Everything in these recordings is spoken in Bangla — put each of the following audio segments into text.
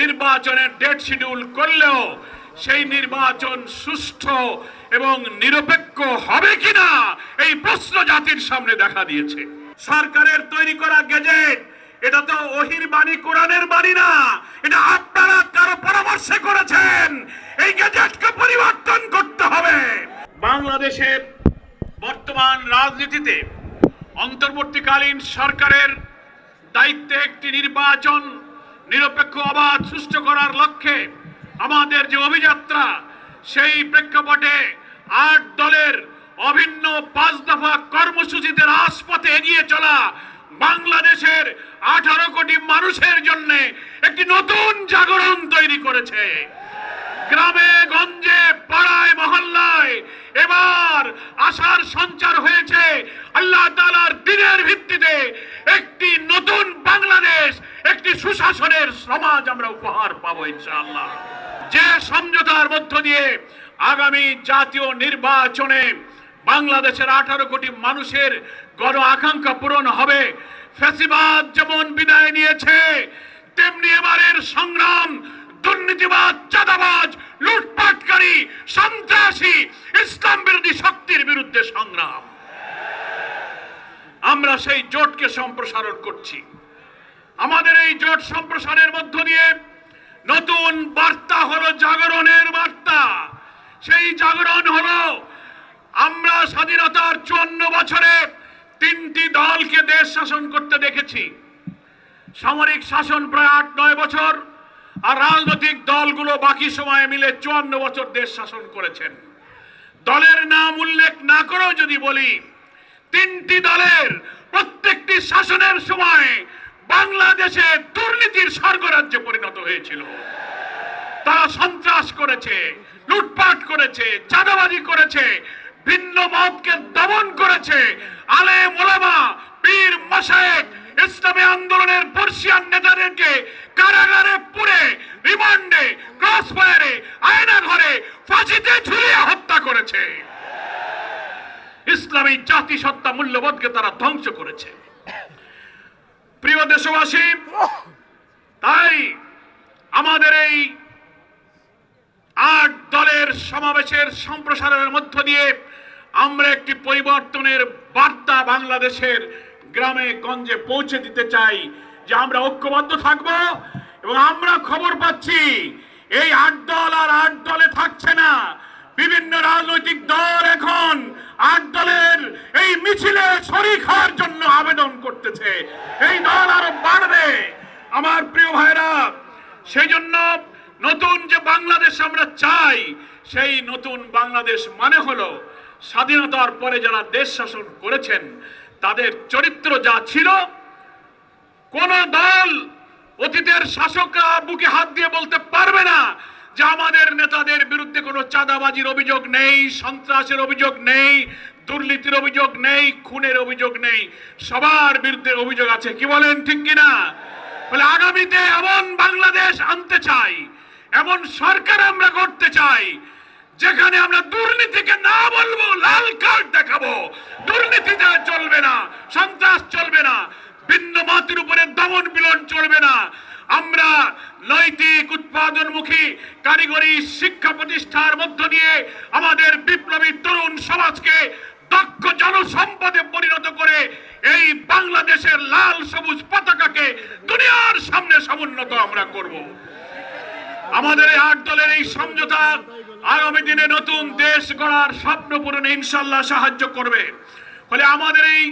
নির্বাচনের ডেট শিডিউল করলেও সেই নির্বাচন সুষ্ঠু এবং নিরপেক্ষ হবে কিনা এই প্রশ্ন জাতির সামনে দেখা দিয়েছে। সরকারের তৈরি করা গেজেট এটা তো ওহির বাণী, কোরআনের বাণী না। এটা আপনারা কারও পরামর্শে করেছেন। এই গেজেটকে পরিবর্তন করতে হবে। বাংলাদেশের বর্তমান রাজনীতিতে অন্তর্বর্তীকালীন সরকারের দায়িত্বে একটি নির্বাচন নিরপেক্ষ অবাধ সুষ্ঠু করার লক্ষ্যে আমাদের যে অভিযাত্রা, সেই প্রেক্ষাপটে আট দলের অভিন্ন পাঁচ দফা কর্মসূচিতে রাজপথে এগিয়ে চলা বাংলাদেশের আঠারো কোটি মানুষের জন্য একটি নতুন জাগরণ তৈরি করেছে। গ্রামে, গঞ্জে, পাড়ায়, মহল্লায় এবার আশার সঞ্চার হয়েছে। আল্লাহ তালার দিনের ভিত্তিতে একটি নতুন বাংলাদেশ একটি সুশাসনের সমাজ আমরা উপহার পাবো, ইনশাআল্লাহ। যে সমঝোতার মধ্য দিয়ে আগামী জাতীয় নির্বাচনে বাংলাদেশের আঠারো কোটি মানুষের গণ আকাঙ্ক্ষা পূরণ হবে। ফ্যাসিবাদ যেমন বিদায় নিয়েছে, তেমনি এবারের সংগ্রাম, দুর্নীতিবাদ, চাঁদাবাজ, লুটপাটকারী, সন্ত্রাসী, ইসলাম বিরোধী শক্তির বিরুদ্ধে সংগ্রাম। আমরা সেই জোটকে সম্প্রসারণ করছি। আমাদের এই জোট সম্প্রসারের মধ্য দিয়ে নতুন বার্তা হলো জাগরণের বার্তা। সেই জাগরণ হলো আমরা স্বাধীনতার চুয়ান্ন বছরে তিনটি দলকে দেশ শাসন করতে দেখেছি। সামরিক শাসন প্রায় আট, নয় বছর, আর রাজনৈতিক দলগুলো বাকি সময়ে মিলে চুয়ান্ন বছর দেশ শাসন করেছেন। দলের নাম উল্লেখ না করেও যদি বলি, তিনটি দলের প্রত্যেকটি শাসনের সময় বাংলাদেশে দুর্নীতির স্বর্গরাজ্যে পরিণত হয়েছিল। তারা সন্ত্রাস করেছে, লুটপাট করেছে, চাঁদাবাজি করেছে, ভিন্ন মতকে দমন করেছে। আলে মোলামা পীর মাসায়েক ইসলামী আন্দোলনের বর্ষিয়ান নেতাদেরকে কারাগারে পুড়ে রিমান্ডে, ক্রস ফায়ারে, আয়না ঘরে, ফাঁসিতে ঝুলিয়ে হত্যা করেছে। ইসলামী জাতিসত্তা মূল্যবোধকে তারা ধ্বংস করেছে। প্রিয় দেশবাসী, তাই আমাদের এই আট দলের সমাবেশের সম্প্রসারণের মধ্য দিয়ে আমরা একটি পরিবর্তনের বার্তা বাংলাদেশের গ্রামে, গঞ্জে পৌঁছে দিতে চাই যে আমরা ঐক্যবদ্ধ থাকব এবং আমরা খবর পাচ্ছি এই আট দল আর আট দলে থাকছে না। বিভিন্ন রাজনৈতিক দল এখন আট দলের এই মিছিলে শরিক হওয়ার জন্য আবেদন করতেছে এই দল আরও বাড়বে আমার প্রিয় ভাইরা সেই জন্য নতুন যে বাংলাদেশ আমরা চাই, সেই নতুন বাংলাদেশ মানে হলো স্বাধীনতার পরে যারা দেশ শাসন করেছেন, তাদের চরিত্র যা ছিল, কোন দল অতীতের শাসকরা বুকে হাত দিয়ে বলতে পারবে না যে আমাদের নেতাদের বিরুদ্ধে কোনো চাঁদাবাজির অভিযোগ নেই, সন্ত্রাসের অভিযোগ নেই, দুর্নীতির অভিযোগ নেই, খুনের অভিযোগ নেই। সবার বিরুদ্ধে অভিযোগ আছে, কি বলেন, ঠিক কিনা? বলে আগামীতে এমন বাংলাদেশ আনতে চাই, এমন সরকার আমরা করতে চাই, যেখানে আমরা দুর্নীতিকে না বলব, লাল কার্ড দেখাবো। দুর্নীতিতে চলবে না, সন্ত্রাস চলবে না, ভিন্ন মাতির উপরে দমন বিলন চলবে না। আমরা নৈতিক উৎপাদনমুখী কারিগরি শিক্ষা প্রতিষ্ঠার মধ্য দিয়ে আমাদের বিপ্লবী তরুণ সমাজকে দক্ষ জনসম্পদে পরিণত করে এই বাংলাদেশের লাল সবুজ পতাকাকে দুনিয়ার সামনে সমুন্নত আমরা করব। আমাদের এই আট দলের এই সমঝোতা আগামী দিনে নতুন দেশ গড়ার স্বপ্ন পূরণে ইনশাল্লাহ সাহায্য করবে। ফলে আমাদের এই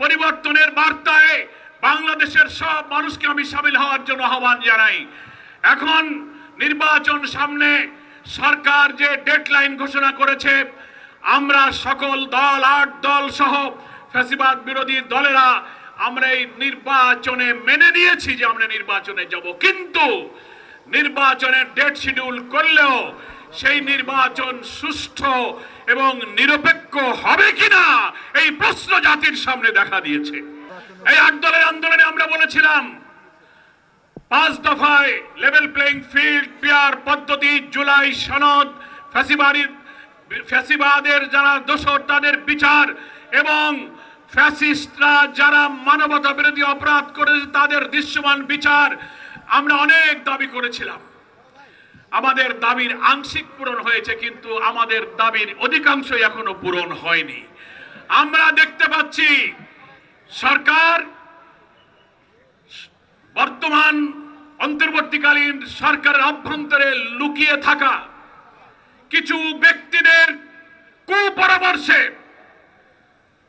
পরিবর্তনের বার্তায় বাংলাদেশের সব মানুষকে আমি সামিল হওয়ার জন্য আহ্বান জানাই। এখন নির্বাচন সামনে সরকার যে ডেডলাইন ঘোষণা করেছে আমরা সকল দল, আট দল সহ ফ্যাসিবাদ বিরোধী দলেরা আমরা এই নির্বাচনে মেনে নিয়েছি যে আমরা নির্বাচনে যাব। কিন্তু নির্বাচনের ডেট শিডিউল করলেও সেই নির্বাচন সুষ্ঠু এবং নিরপেক্ষ হবে কিনা এই প্রশ্ন জাতির সামনে দেখা দিয়েছে। এই আট দলের আন্দোলনে আমরা বলেছিলাম, পাঁচ দফায় লেভেল প্লেইং ফিল্ড পিয়ার পদ্ধতি, জুলাই সনদ ফ্যাসিবাড়ির ফ্যাসিবাদের যারা দোষর, তাদের বিচার এবং ফ্যাসিস্টরা যারা মানবতা বিরোধী অপরাধ করেছে, তাদের দৃশ্যমান বিচার আমরা অনেক দাবি করেছিলাম। আমাদের দাবির আংশিক পূরণ হয়েছে, কিন্তু আমাদের দাবির অধিকাংশই এখনও পূরণ হয়নি। আমরা দেখতে পাচ্ছি সরকার বর্তমান অন্তর্বর্তীকালীন সরকারের অভ্যন্তরে লুকিয়ে থাকা কিছু ব্যক্তিদের কুপরামর্শে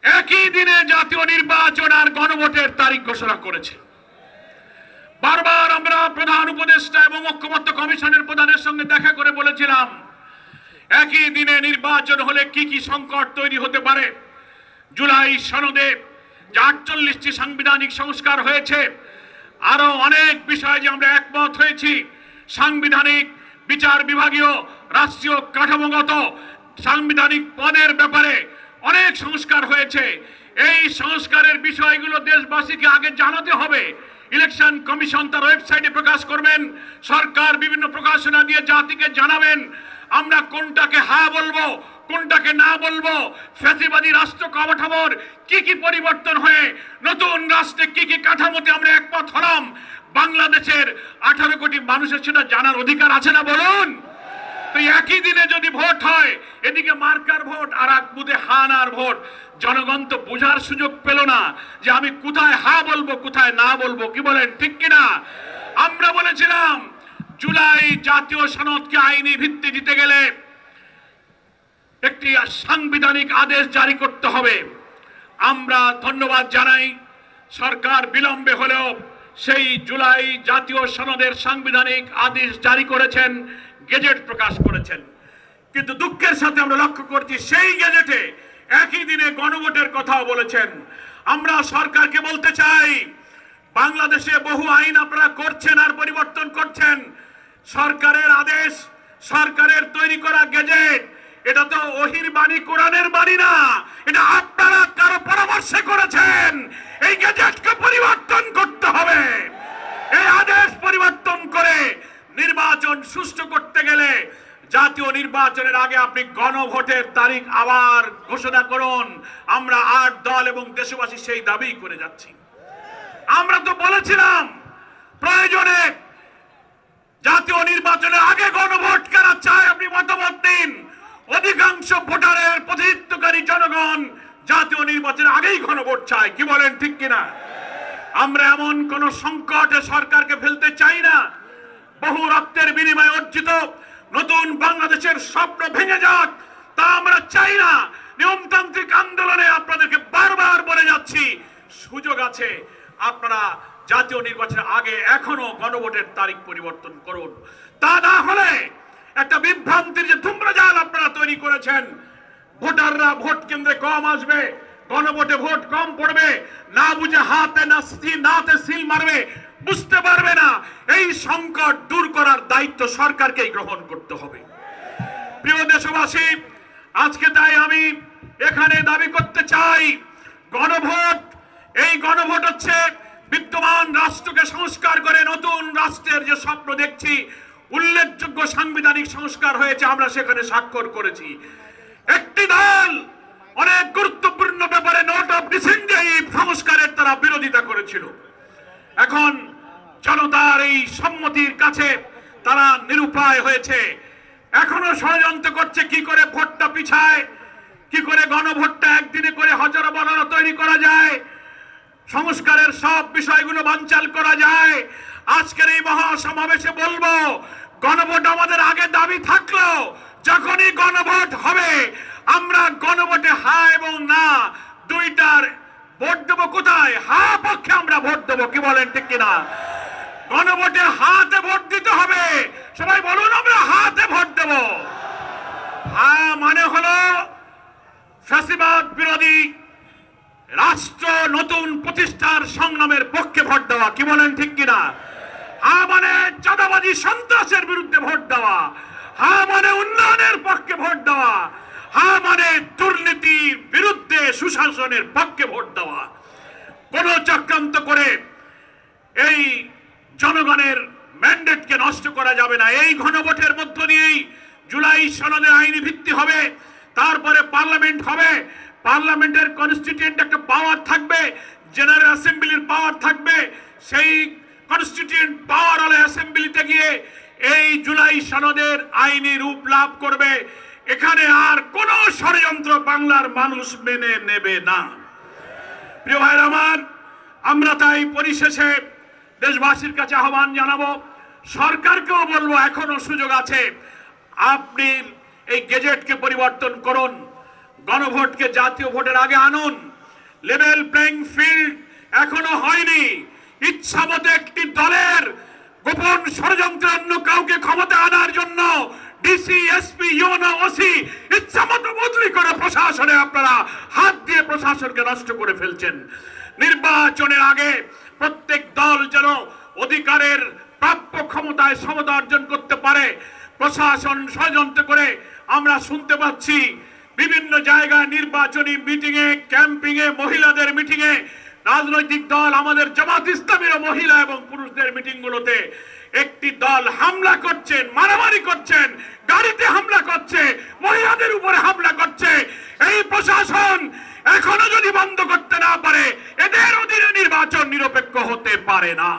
একই দিনে জাতীয় নির্বাচন আর গণভোটের তারিখ ঘোষণা করেছে। বারবার আমরা প্রধান উপদেষ্টা এবং ঐক্যমত্য কমিশনের প্রধানের সঙ্গে দেখা করে বলেছিলাম, একই দিনে নির্বাচন হলে কি কি সংকট তৈরি হতে পারে? জুলাই সনদে যে আটচল্লিশটি সাংবিধানিক সংস্কার হয়েছে আরও অনেক বিষয়ে যে আমরা একমত হয়েছি, সাংবিধানিক বিচার বিভাগীয় রাষ্ট্রীয় কাঠামোগত সাংবিধানিক পদের ব্যাপারে অনেক সংস্কার হয়েছে। এই সংস্কারের বিষয়গুলো দেশবাসীকে আগে জানাতে হবে। ইলেকশন কমিশন তার ওয়েবসাইটে প্রকাশ করবেন, সরকার বিভিন্ন প্রকাশনা দিয়ে জাতিকে জানাবেন। আমরা কোনটাকে হ্যাঁ বলব, কোনটাকে না বলব, ফ্যাসিবাদী রাষ্ট্র কাঠামোর কি কি পরিবর্তন হয়ে, নতুন রাষ্ট্রে কি কি কাঠামোতে আমরা একমত হলাম বাংলাদেশের আঠারো কোটি মানুষের সেটা জানার অধিকার আছে না বলুন? তো একই দিনে যদি ভোট হয়, এদিকে মার্কার ভোট আর এক বুধে হানার ভোট, জনগণ তো বোঝার সুযোগ পেল না যে আমি কোথায় হা বলব, কোথায় না বলব, কি বলেন, ঠিক কিনা? আমরা বলেছিলাম, জুলাই জাতীয় সনদকে আইনি ভিত্তি দিতে গেলে একটি সাংবিধানিক আদেশ জারি করতে হবে। আমরা ধন্যবাদ জানাই। সরকার বিলম্বে হলেও সেই জুলাই জাতীয় সনদের সাংবিধানিক আদেশ জারি করেছেন, গেজেট প্রকাশ করেছেন। কিন্তু দুঃখের সাথে আমরা লক্ষ্য করছি, সেই গেজেটে একই দিনে গণভোটের কথাও বলেছেন। আমরা সরকারকে বলতে চাই, বাংলাদেশে বহু আইন আপনারা করছেন আর পরিবর্তন করছেন। সরকারের আদেশ, সরকারের তৈরি করা গেজেট এটা তো ওহির বাণী, কোরআনের বাণী না। এটা আপনারা কারও পরামর্শে করেছেন। এই গেজেটকে পরিবর্তন করতে হবে। এই আদেশ পরিবর্তন করে নির্বাচন সুষ্ঠু করতে গেলে জাতীয় নির্বাচনের আগে আপনি গণভোটের তারিখ আবার ঘোষণা করুন। আমরা আট দল এবং দেশবাসী সেই দাবি করে যাচ্ছি। আমরা তো বলেছিলাম, প্রয়োজনে জাতীয় নির্বাচনের আগে গণভোট কারা চায় আপনি মতামত দিন। অধিকাংশ ভোটারের প্রতিনিধিত্বকারী জনগণ জাতীয় নির্বাচনের আগেই গণভোট চায়। কি বলেন, ঠিক কিনা? আমরা এমন কোন সংকটে সরকারকে ফেলতে চাই না। বহু রক্তের বিনিময়ে অর্জিত নতুন বাংলাদেশের স্বপ্ন ভেঙে যাক, তা আমরা চাই না। নিয়মতান্ত্রিক আন্দোলনে আপনাদেরকে বারবার বলে যাচ্ছি, সুযোগ আছে। আপনারা জাতীয় নির্বাচনের আগে এখনও গণভোটের তারিখ পরিবর্তন করুন। তা না হলে একটা বিভ্রান্তির যে ধূম্রজাল আপনারা তৈরি করেছেন, ভোটাররা ভোট কেন্দ্রে কম আসবে, গণভোটে ভোট কম পড়বে, না বুঝে হাতে নাতে সিল মারবে, বুঝতে পারবে না। এই সংকট দূর করার দায়িত্ব সরকারকেই গ্রহণ করতে হবে। প্রিয় দেশবাসী, আজকে তাই আমি এখানে দাবি করতে চাই, গণভোট, এই গণভোট হচ্ছে বিদ্যমান রাষ্ট্রকে সংস্কার করে নতুন রাষ্ট্রের যে স্বপ্ন দেখছি উল্লেখযোগ্য সাংবিধানিক সংস্কার হয়েছে, আমরা সেখানে স্বাক্ষর করেছি। একটি দল অনেক গুরুত্বপূর্ণ ব্যাপারে নোট অফ ডিসেন্ট সংস্কারের তারা বিরোধিতা করেছিল। এখন জনতার এই সম্মতির কাছে তারা নিরুপায় হয়েছে। এখনও ষড়যন্ত্র করছে, কি করে ভোটটা পিছায়, কি করে গণভোটটা একদিনে করে হজর বলারা তৈরি করা যায়, সংস্কারের সব বিষয়গুলো বানচাল করা যায়। আজকের এই মহাসমাবেশে বলব গণভোট আমাদের আগে দাবি থাকল, যখনই গণভোট হবে, আমরা গণভোটে হা এবং না, দুইটার ভোট দেবো কোথায়? হা পক্ষে আমরা ভোট দেবো, কি বলেন ঠিক কিনা? গণভোটে হাতে ভোট দিতে হবে। সবাই বলুন, আমরা হাতে ভোট দেব। হা মানে হলো ফ্যাসিবাদ বিরোধী রাষ্ট্র নতুন প্রতিষ্ঠার সংগ্রামের পক্ষে ভোট দেওয়া, কি বলেন ঠিক কিনা? হা মানে চাঁদাবাজি সন্ত্রাসের বিরুদ্ধে ভোট দেওয়া। হা মানে উন্নয়নের পক্ষে ভোট দেওয়া। হা মানে দুর্নীতির বিরুদ্ধে সুশাসনের পক্ষে ভোট দেওয়া। কোন চক্রান্ত করে এই জনগণের ম্যান্ডেটকে নষ্ট করা যাবে না। এই ঘনভোটের মধ্য দিয়েই জুলাই সনদের আইনি ভিত্তি হবে, তারপরে পার্লামেন্ট হবে। পার্লামেন্টের কনস্টিটিউয়েন্ট একটা পাওয়ার থাকবে জেনারেল অ্যাসেম্বলির পাওয়ার থাকবে। সেই কনস্টিটিউন্ট পাওয়ার আলা অ্যাসেম্বলিতে গিয়ে এই জুলাই সনদের আইনি রূপ লাভ করবে। এখানে আর কোন ষড়যন্ত্র বাংলার মানুষ মেনে নেবে না। প্রিয় ভাইয়ের আমার, আমরা তাই পরিশেষে দেশবাসীর কাছে আহ্বান জানাব, সরকারকেও বলব এখনও সুযোগ আছে। আপনি এই গেজেটকে পরিবর্তন করুন, গণভোটকে জাতীয় ভোটের আগে আনুন। লেভেল প্লেইং ফিল্ড এখনও হয়নি। ইচ্ছা মতো একটি দলের গোপন ষড়যন্ত্র অন্য কাউকে ক্ষমতা আনার জন্য ডিসি এসপি ইউনো ওসি ইচ্ছা মতো বদলি করে প্রশাসনে আপনারা হাত দিয়ে প্রশাসনকে নষ্ট করে ফেলছেন। নির্বাচনের আগে প্রত্যেক দল যেন অধিকারের প্রাপ্য ক্ষমতায় সমতা অর্জন করতে পারে। প্রশাসন ষড়যন্ত্র করে আমরা শুনতে পাচ্ছি বিভিন্ন জায়গায় নির্বাচনী মিটিং এ ক্যাম্পিং এ মহিলাদের মিটিং এ রাজনৈতিক দল আমাদের জামাত ইসলামের মহিলা এবং পুরুষদের মিটিং গুলোতে একটি দল হামলা করছেন, মারামারি করছেন, গাড়িতে হামলা করছে, মহিলাদের উপরে হামলা করছে। এই প্রশাসন এখনও যদি বন্ধ করতে না পারে, এদের অধীনে নির্বাচন নিরপেক্ষ হতে পারে না।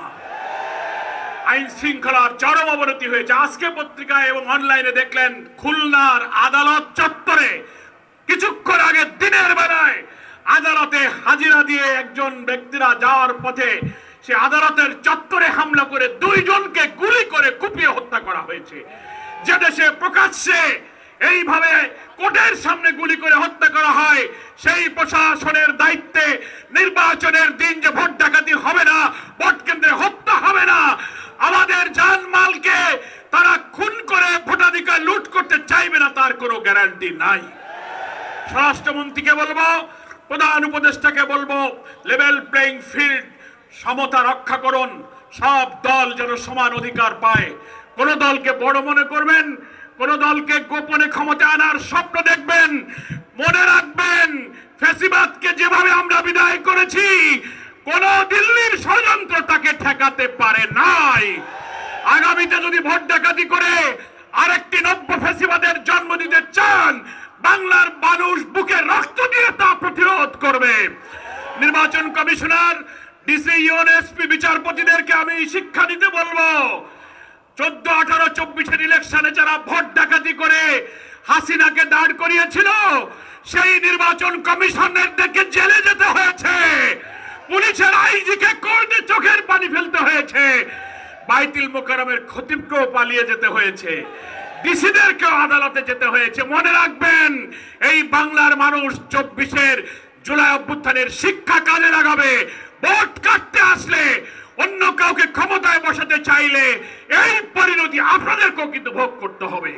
আইন শৃঙ্খলার চরম অবনতি হয়েছে। আজকে পত্রিকায় এবং অনলাইনে দেখলেন, খুলনার আদালত চত্বরে কিছুক্ষণ আগে দিনের বেলায় আদালতে হাজিরা দিয়ে একজন ব্যক্তিরা যাওয়ার পথে সে আদালতের চত্বরে হামলা করে দুইজনকে গুলি করে কুপিয়ে হত্যা করা হয়েছে। যে দেশে প্রকাশ্যে এইভাবে কোর্টের সামনে গুলি করে হত্যা করা হয়, সেই প্রশাসনের দায়িত্বে নির্বাচনের দিন যে ভোট ডাকাতি হবে না, ভোট কেন্দ্রে হত্যা হবে না, আমাদের জানমালকে তারা খুন করে ভোটাধিকার লুট করতে চাইবে না, তার কোনো গ্যারান্টি নাই। স্বরাষ্ট্রমন্ত্রীকে বলব প্রধান উপদেষ্টাকে বলব লেভেল প্লেইং ফিল্ড সমতা রক্ষা করুন। সব দল যেন সমান অধিকার পায়। কোন দলকে বড় মনে করবেন, কোন দলকে গোপনে ক্ষমতা আনার স্বপ্ন দেখবেন। মনে রাখবেন ফেসিবাদকে যেভাবে আমরা বিদায় করেছি, কোন দিল্লির ষড়যন্ত্র তাকে ঠেকাতে পারে নাই। আগামীতে যদি ভোট ডাকাতি করে আরেকটি নব্য ফেসিবাদের জন্ম দিতে চান, বাংলার তা করবে নির্বাচন কমিশনার, ডিসি ইউএনএসপি বিচারপতিদেরকে আমি শিক্ষা দিতে বলব। চোদ্দ আঠারো চব্বিশের ইলেকশনে যারা ভোট ডাকাতি করে হাসিনাকে দাঁড় করিয়েছিল, সেই নির্বাচন কমিশনের দেখে জেলে যেতে হয়েছে। পুলিশের আইজিকে কোর্টে চোখের পানি ফেলতে হয়েছে। বাইতুল মোকারমের খতিবকেও পালিয়ে যেতে হয়েছে। ডিসিদেরকেও আদালতে যেতে হয়েছে। মনে রাখবেন, এই বাংলার মানুষ চব্বিশের জুলাই অভ্যুত্থানের শিক্ষা কাজে লাগাবে। ভোট কাটতে আসলে অন্য কাউকে ক্ষমতায় বসাতে চাইলে এই পরিণতি আপনাদেরকেও কিন্তু ভোগ করতে হবে।